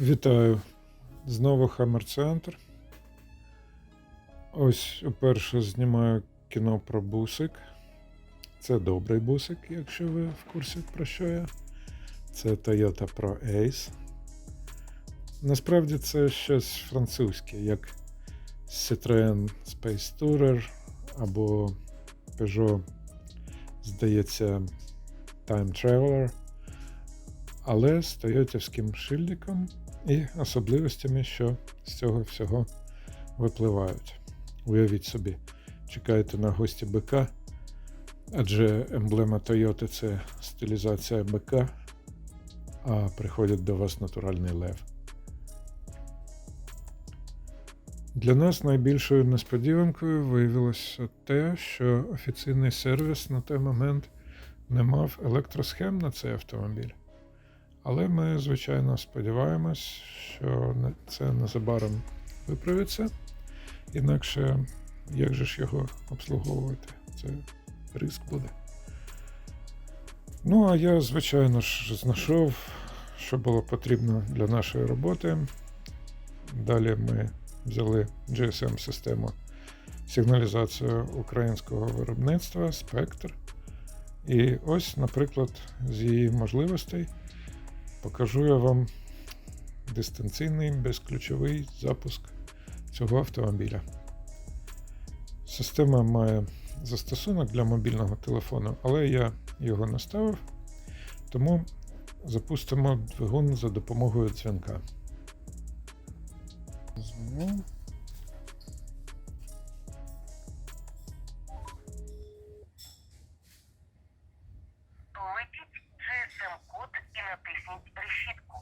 Вітаю! Знову Hammer Center. Ось уперше знімаю кіно про бусик. Це добрий бусик, якщо ви в курсі про що я. Це Toyota Pro Ace. Насправді це щось французьке, як Citroën Space Tourer або Peugeot, здається, Time Traveler але з тойотівським шильдиком і особливостями, що з цього всього випливають. Уявіть собі, чекаєте на гості бика, адже емблема Тойоти це стилізація бика, а приходить до вас натуральний лев. Для нас найбільшою несподіванкою виявилося те, що офіційний сервіс на той момент не мав електросхем на цей автомобіль. Але ми, звичайно, сподіваємось, що це незабаром виправиться. Інакше як же ж його обслуговувати? Це риск буде. Ну, а я, звичайно ж, знайшов, що було потрібно для нашої роботи. Далі ми взяли GSM-систему сигналізацію українського виробництва Спектр. І ось, наприклад, з її можливостей покажу я вам дистанційний безключовий запуск цього автомобіля. Система має застосунок для мобільного телефону, але я його не ставив, тому запустимо двигун за допомогою дзвінка. Дзвоню. GSM-код і натисніть решітку.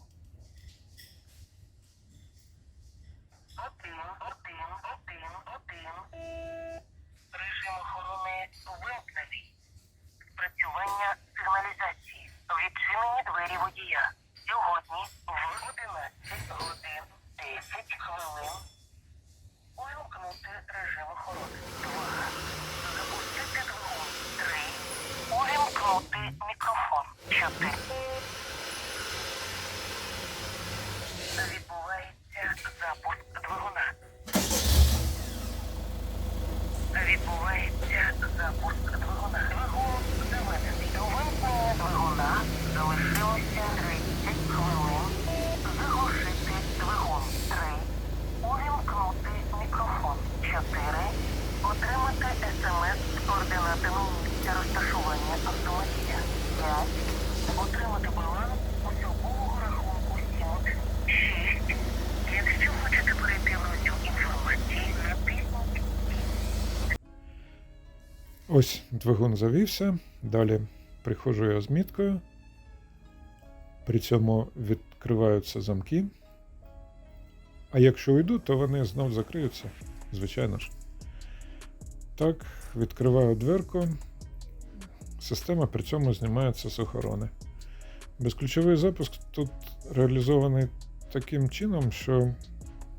Один, один, один, один. Режим охорони вимкнений. Спрацювання сигналізації. Відчинені двері водія. Сьогодні в 11 годин 10 хвилин. Увімкнути режим охорони. 状态。Ось двигун завівся. Далі приходжу я з міткою. При цьому відкриваються замки. А якщо уйду, то вони знов закриються, звичайно ж. Так, відкриваю дверку. Система при цьому знімається з охорони. Безключовий запуск тут реалізований таким чином, що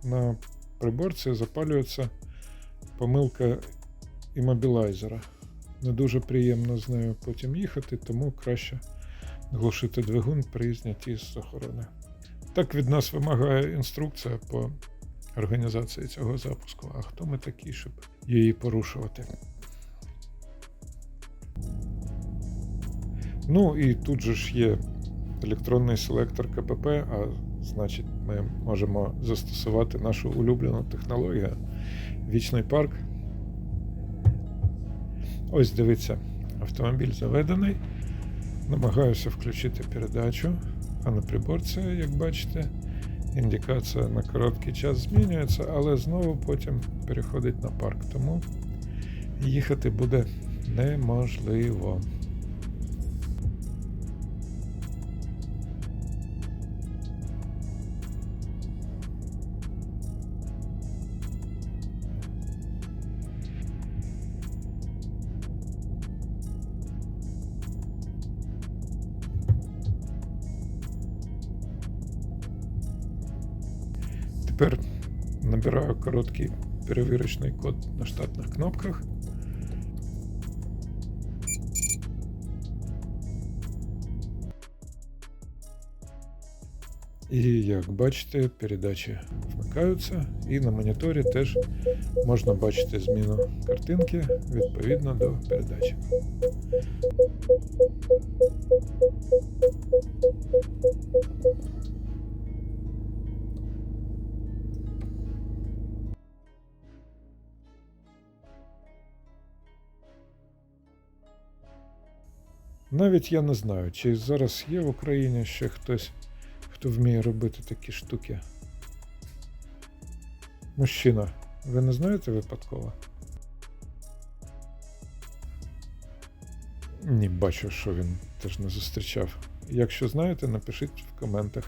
на приборці запалюється помилка іммобілайзера. Не дуже приємно з нею потім їхати, тому краще глушити двигун при знятті з охорони. Так від нас вимагає інструкція по організації цього запуску. А хто ми такі, щоб її порушувати? Ну і тут же ж є електронний селектор КПП, а значить, ми можемо застосувати нашу улюблену технологію вічний парк. Ось дивіться, автомобіль заведений. Намагаюся включити передачу, а на приборці, як бачите, індикація на короткий час змінюється, але знову потім переходить на парк. Тому їхати буде неможливо. Тепер набираю короткий перевірочний код на штатних кнопках. І як бачите, передачі вмикаються, і на моніторі теж можна бачити зміну картинки відповідно до передачі. Навіть я не знаю, чи зараз є в Україні ще хтось, хто вміє робити такі штуки. Мужчина, ви не знаєте випадково? Ні, бачу, що він теж не зустрічав. Якщо знаєте, напишіть в коментах.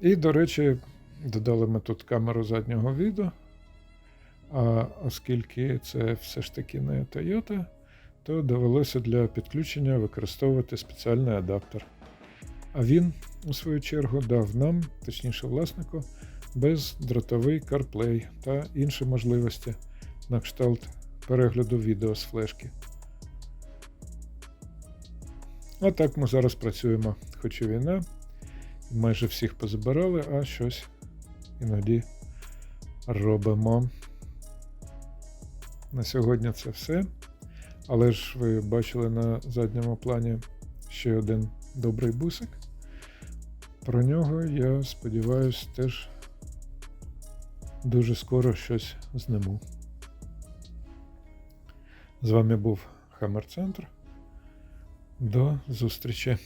І, до речі, додали ми тут камеру заднього відео. А оскільки це все ж таки не Toyota, то довелося для підключення використовувати спеціальний адаптер. А він, у свою чергу, дав нам, точніше власнику, бездротовий CarPlay та інші можливості на кшталт перегляду відео з флешки. А так ми зараз працюємо, хоч і війна, майже всіх позабирали, а щось іноді робимо. На сьогодні це все. Але ж ви бачили на задньому плані ще один добрий бусик. Про нього, я сподіваюся, теж дуже скоро щось зниму. З вами був Хаммер Центр. До зустрічі!